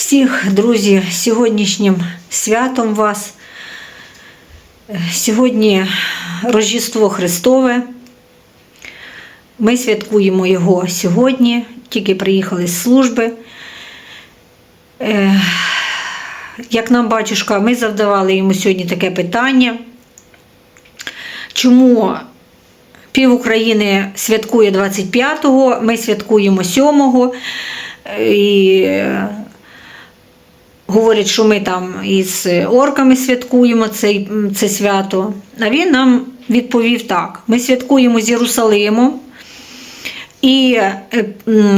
Всіх, друзі, сьогоднішнім святом вас. Е, Сьогодні Рождество Христове. Ми святкуємо його сьогодні, тільки приїхали з служби. Е, Як нам батюшка, ми завдавали йому сьогодні таке питання. Чому пів України святкує 25-го, ми святкуємо 7-го. І е, говорять, що ми там із орками святкуємо цей, це свято. А він нам відповів так: ми святкуємо з Єрусалимом. І е,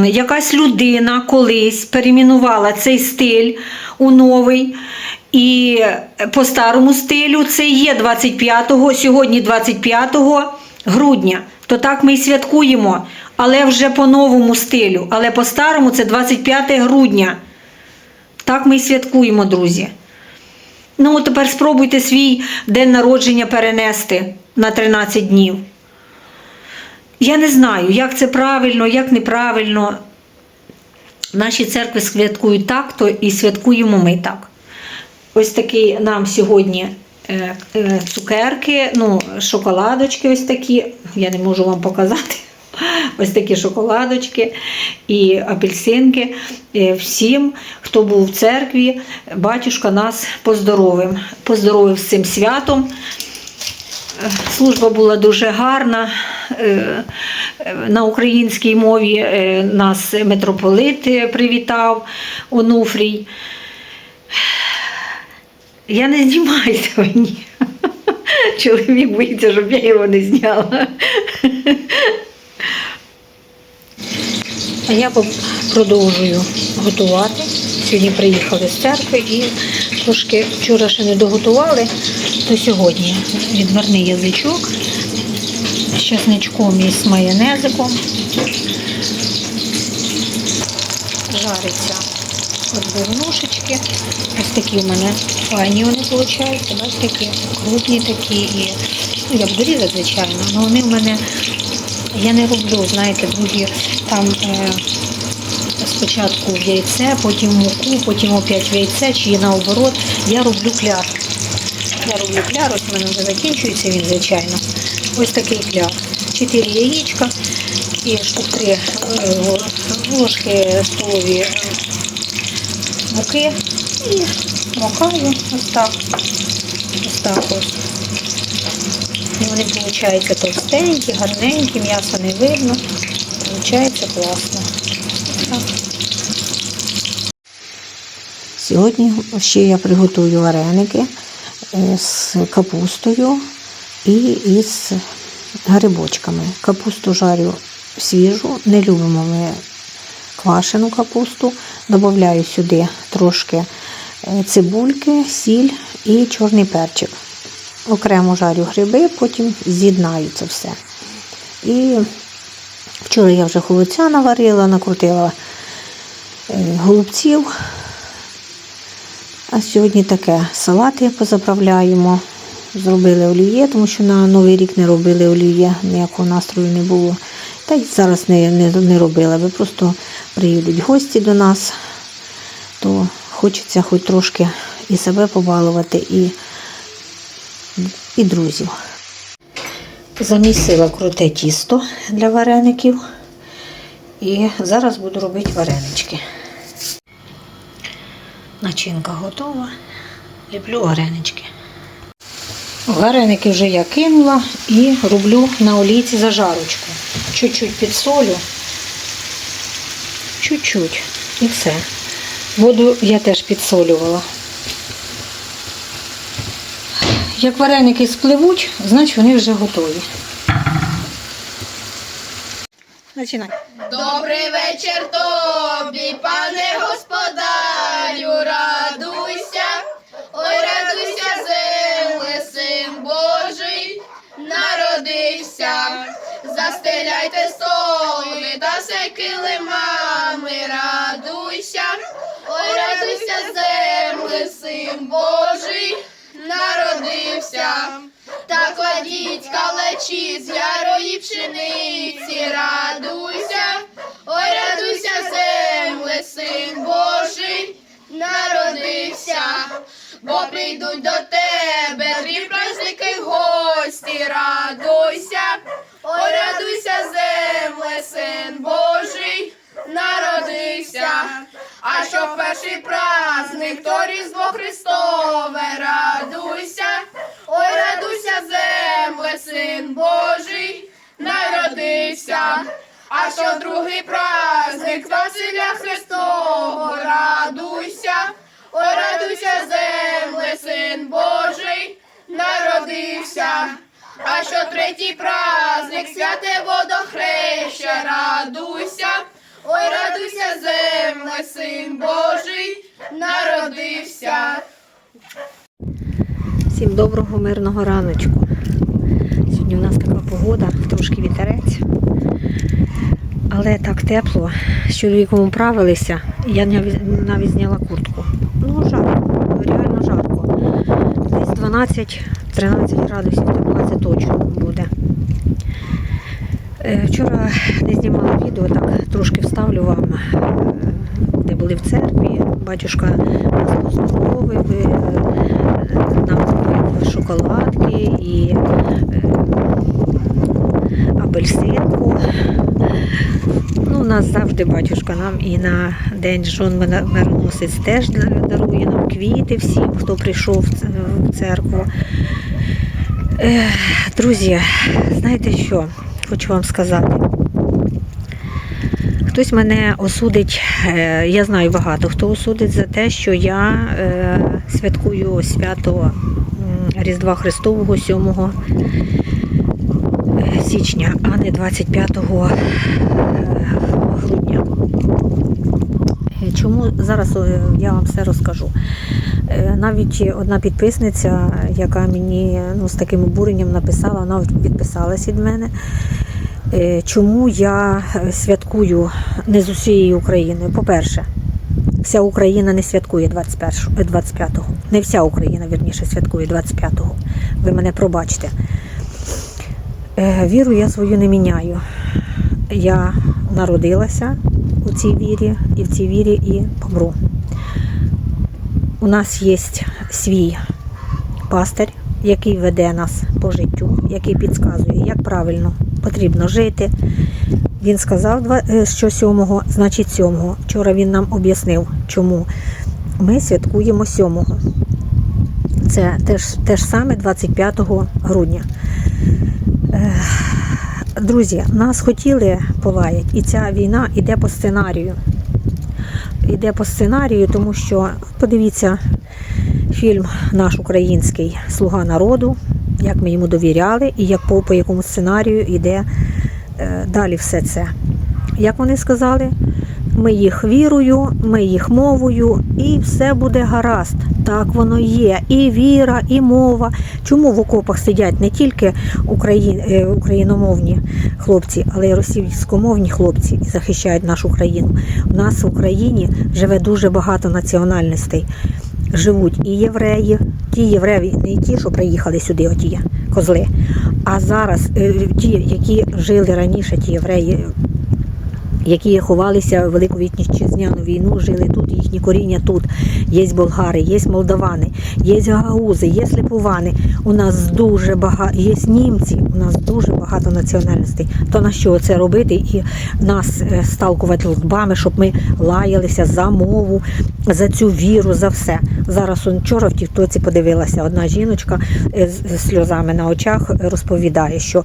якась людина колись перейменувала цей стиль у новий. І по старому стилю це є 25-го, сьогодні 25 грудня. То так ми і святкуємо, але вже по новому стилю. Але по старому це 25 грудня. Так ми і святкуємо, друзі. Ну, тепер спробуйте свій день народження перенести на 13 днів. Я не знаю, як це правильно, як неправильно. Наші церкви святкують так, то і святкуємо ми так. Ось такі нам сьогодні е, е, цукерки, ну, шоколадочки ось такі. Я не можу вам показати. Ось такі шоколадочки і апельсинки. Е, Всім, хто був в церкві, батюшка нас поздоровив. Поздоровив з цим святом. Е, Служба була дуже гарна. Е, На українській мові нас митрополит привітав Онуфрій. Я не знімайте мені. Чоловік боїться, щоб я його не зняла. Я продовжую готувати. Сьогодні приїхали з церкви і трошки вчора ще не доготували, то сьогодні відверний язичок з чесничком і з майонезиком. Жариться відбивнушечки. Ось такі у мене файні вони виходять. Бачите, такі крупні такі і ну, я буду різати, звичайно, але вони в мене я не роблю, знаєте, другі там е, спочатку в яйце, потім муку, потім опять в яйце, чи наоборот. Я роблю кляр. Я роблю кляр, ось в мене вже закінчується він, звичайно. Ось такий кляр. Чотири яєчка і штук е, ложки столові е, муки і макаю ось так. Ось так ось. І вони виходять товстенькі, гарненькі, м'яса не видно. Получається класно. Так. Сьогодні ще я приготую вареники е, з капустою і із грибочками. Капусту жарю свіжу, не любимо ми квашену капусту. Додаю сюди трошки е, цибульки, сіль і чорний перчик. Окремо жарю гриби, потім з'єднаю це все. І вчора я вже холодця наварила, накрутила е, голубців. А сьогодні таке салати позаправляємо. Зробили олів'є, тому що на Новий рік не робили олів'є, ніякого настрою не було. Та й зараз не, не, не робила, бо просто приїдуть гості до нас, то хочеться хоч трошки і себе побалувати, і, і друзів. Замісила круте тісто для вареників. І зараз буду робити варенички. Начинка готова. Ліплю варенички. Вареники вже я кинула і роблю на олійці зажарочку. Чуть-чуть підсолю. Чуть-чуть. І все. Воду я теж підсолювала. Як вареники спливуть, значить вони вже готові. Починай. Добрий вечір тобі, пане господарю, радуйся, ой, радуйся, земле, син Божий, народився, застеляйте столи та все килимами, радуйся, ой, радуйся, земле, син Божий, народився. Та кладіть калачі з ярої пшениці, радуйся, ой, радуйся, земле, син Божий, народився, бо прийдуть до тебе, дві праздники гості, радуйся, ой, радуйся, земле, син Божий, народився. А що перший праздник, то Різдво Христове, радуйся, ой, радуйся, земле, син Божий, народився. А що другий праздник, Василя Христового, радуйся, ой, радуйся, земле, син Божий, народився. А що третій праздник, святе водохреща, радуйся, ой, радуйся, земле, син Божий, народився. Всім доброго мирного раночку. Сьогодні у нас така погода, трошки вітерець. Але так тепло. З чоловіком управилися. Я навіть зняла куртку. Ну, жарко, реально жарко. Десь 12-13 градусів тепла це точно буде. Е, Вчора не знімала відео, так трошки вставлю вам, е, де були в церкві. Батюшка нас поздоровив, е, нам купив шоколадки і е, апельсинку. Ну, у нас завжди батюшка нам і на день жон мироносець теж дарує нам квіти всім, хто прийшов в церкву. Е, Друзі, знаєте що? Хочу вам сказати. Хтось мене осудить, е, я знаю багато хто осудить за те, що я е, святкую свято Різдва Христового 7 січня, а не 25 грудня. Е, Чому зараз е, я вам все розкажу? Е, Навіть одна підписниця, яка мені ну, з таким обуренням написала, вона відписалась від мене. Е, Чому я е, святкую не з усією Україною? По-перше, вся Україна не святкує 21, е, 25-го. Не вся Україна, вірніше, святкує 25-го. Ви мене пробачте. Е, Віру я свою не міняю. Я народилася у цій вірі, і в цій вірі і помру. У нас є свій пастир, який веде нас по життю, який підказує, як правильно потрібно жити. Він сказав, е, що сьомого, значить сьомого. Вчора він нам об'яснив, чому ми святкуємо сьомого. Це теж, те ж саме 25 грудня. Друзі, нас хотіли полаять, і ця війна йде по сценарію. Йде по сценарію, тому що подивіться фільм наш український Слуга народу, як ми йому довіряли, і як по, по якому сценарію йде е, далі все це. Як вони сказали, ми їх вірою, ми їх мовою, і все буде гаразд. Так воно є. І віра, і мова. Чому в окопах сидять не тільки україн, е, україномовні хлопці, але й російськомовні хлопці і захищають нашу країну. У нас в Україні живе дуже багато національностей. Живуть і євреї, ті євреї, не ті, що приїхали сюди, оті козли. А зараз е, ті, які жили раніше, ті євреї, які ховалися в Велику Вітчизняну війну, жили тут, їхні коріння тут. Є болгари, є молдавани, є гагаузи, є липувани. У нас дуже багато, є німці, у нас дуже багато національностей. То на що це робити і нас е, сталкувати лбами, щоб ми лаялися за мову, за цю віру, за все. Зараз он вчора в Тіктоці подивилася одна жіночка е, з сльозами на очах розповідає, що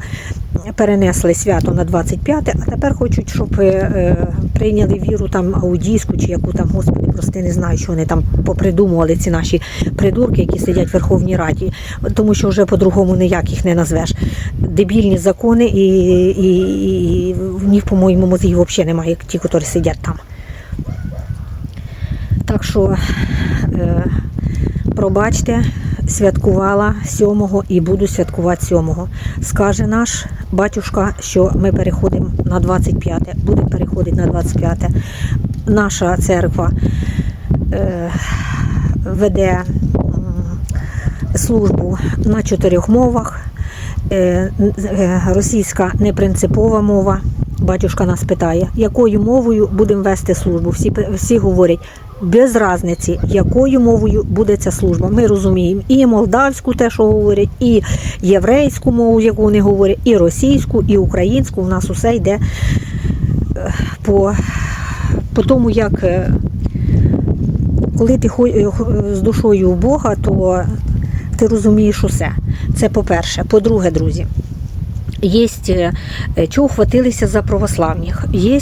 перенесли свято на 25, а тепер хочуть, щоб е, е, прийняли віру там аудійську чи яку там, господи, прости, не знаю, що вони там попридумували ці наші придурки, які сидять в Верховній Раді, тому що вже по-другому ніяк їх не назвеш. Дебільні закони і, і, і в них, по-моєму, мозгів взагалі немає, ті, які сидять там. Так що е, пробачте, святкувала сьомого і буду святкувати сьомого. Скаже наш батюшка, що ми переходимо на 25, будемо переходити на 25. Наша церква е, веде службу на чотирьох мовах. Е, е, Російська непринципова мова. Батюшка нас питає, якою мовою будемо вести службу. Всі, всі говорять без різниці, якою мовою буде ця служба. Ми розуміємо і молдавську, те, що говорять, і єврейську мову, яку вони говорять, і російську, і українську. У нас усе йде е, по, по тому, як е, коли ти е, з душою у Бога, то ти розумієш усе. Це по-перше. По-друге, друзі, є чого хватилися за православних. Є,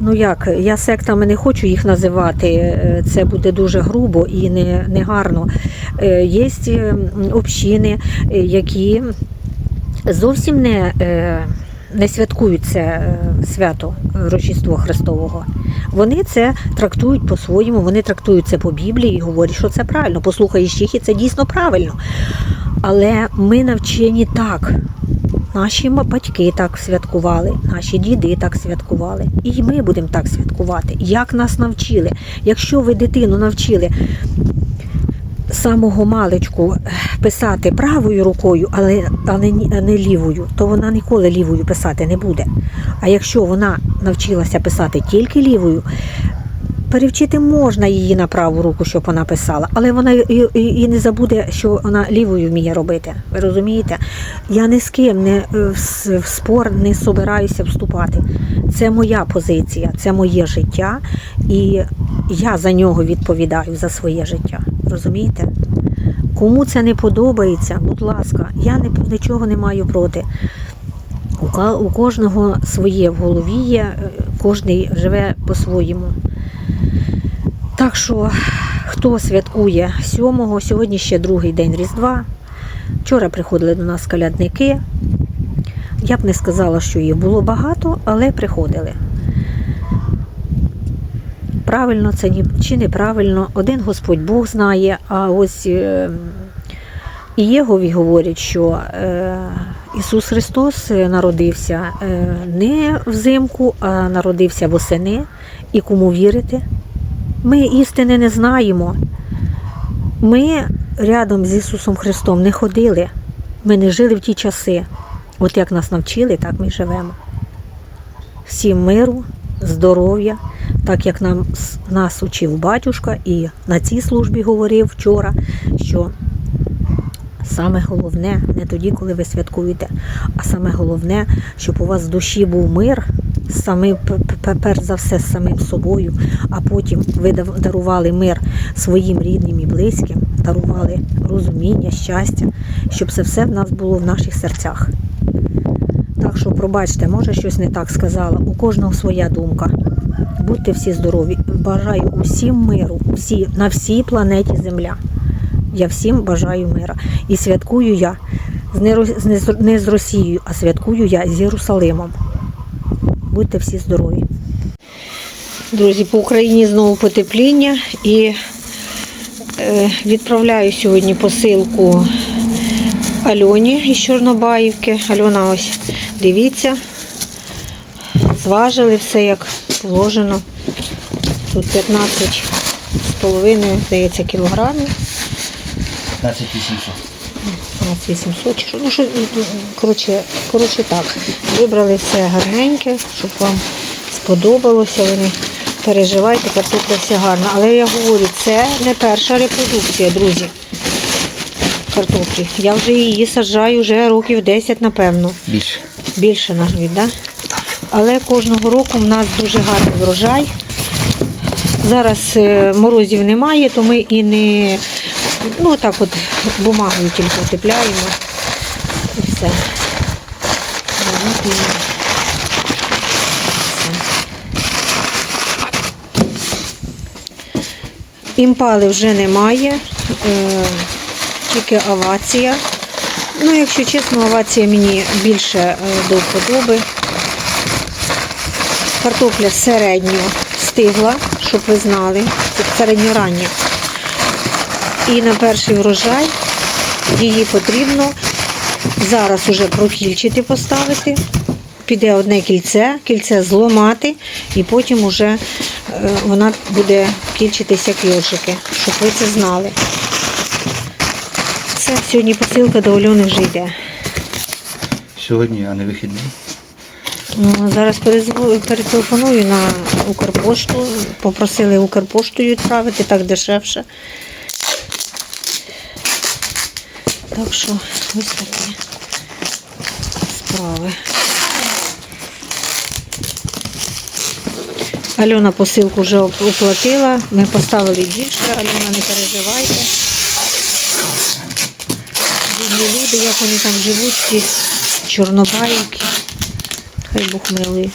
ну як, я сектами не хочу їх називати, е, це буде дуже грубо і не, не гарно. Е, Є е, общини, які зовсім не. Не святкують це свято Рождество Христового. Вони це трактують по-своєму, вони трактують це по Біблії і говорять, що це правильно. Послухаєш їх, і це дійсно правильно. Але ми навчені так. Наші батьки так святкували, наші діди так святкували. І ми будемо так святкувати. Як нас навчили? Якщо ви дитину навчили самого маличку е, писати правою рукою, але, але не лівою, то вона ніколи лівою писати не буде. А якщо вона навчилася писати тільки лівою, перевчити можна її на праву руку, щоб вона писала, але вона і, і, і не забуде, що вона лівою вміє робити. Ви розумієте? Я ні з ким не в, в спор не собираюся вступати. Це моя позиція, це моє життя, і я за нього відповідаю за своє життя. Розумієте? Кому це не подобається, будь ласка, я нічого не маю проти. У, кожного своє в голові є, е, кожний живе по-своєму. Так що, хто святкує 7-го, сьогодні ще другий день Різдва. Вчора приходили до нас калядники. Я б не сказала, що їх було багато, але приходили. Правильно це чи неправильно, один Господь Бог знає, а ось е, і Єгові говорять, що е, Ісус Христос е, народився не взимку, а народився восени. І кому вірити? Ми істини не знаємо. Ми рядом з Ісусом Христом не ходили. Ми не жили в ті часи. От як нас навчили, так ми живемо. Всім миру, здоров'я, так як нам, нас учив батюшка і на цій службі говорив вчора, що саме головне не тоді, коли ви святкуєте, а саме головне, щоб у вас в душі був мир, самим, перш за все з самим собою, а потім ви дарували мир своїм рідним і близьким, дарували розуміння, щастя, щоб це все в нас було в наших серцях. Так що, пробачте, може щось не так сказала. У кожного своя думка. Будьте всі здорові. Бажаю усім миру, всі, на всій планеті Земля. Я всім бажаю мира. І святкую я не з Росією, а святкую я з Єрусалимом. Будьте всі здорові. Друзі, по Україні знову потепління і е, відправляю сьогодні посилку Альоні із Чорнобаївки. Альона, ось дивіться. Зважили все як положено. Тут 15 з половиною, здається, кілограмів. 15 800. 800 чи що. Ну, що, коротше, коротше так. Вибрали все гарненьке, щоб вам сподобалося. Ви не переживайте, картопля все гарна. Але я говорю, це не перша репродукція, друзі. Картоплі. Я вже її саджаю вже років 10, напевно. Більше. Більше навіть, да? Але кожного року в нас дуже гарний врожай. Зараз е, морозів немає, то ми і не ну так от бумагою тільки утепляємо. І все. Імпали вже немає, е, тільки авація. Ну, якщо чесно, авація мені більше е, до вподоби. Картопля середньо стигла, щоб ви знали, середньорання. І на перший врожай її потрібно зараз уже профільчити поставити. Піде одне кільце, кільце зломати, і потім уже е, вона буде кільчитися йоршики, щоб ви це знали. Все, сьогодні посилка до Альони вже йде. Сьогодні, а не вихідний. Ну, Зараз перетелефоную на Укрпошту. Попросили Укрпоштою відправити, так дешевше. Так що ось такі справи. Альона посилку вже оплатила. Ми поставили більше, Альона не переживайте. Бідні люди, як вони там живуть, ці чорнобаївки. Хай Бог милує.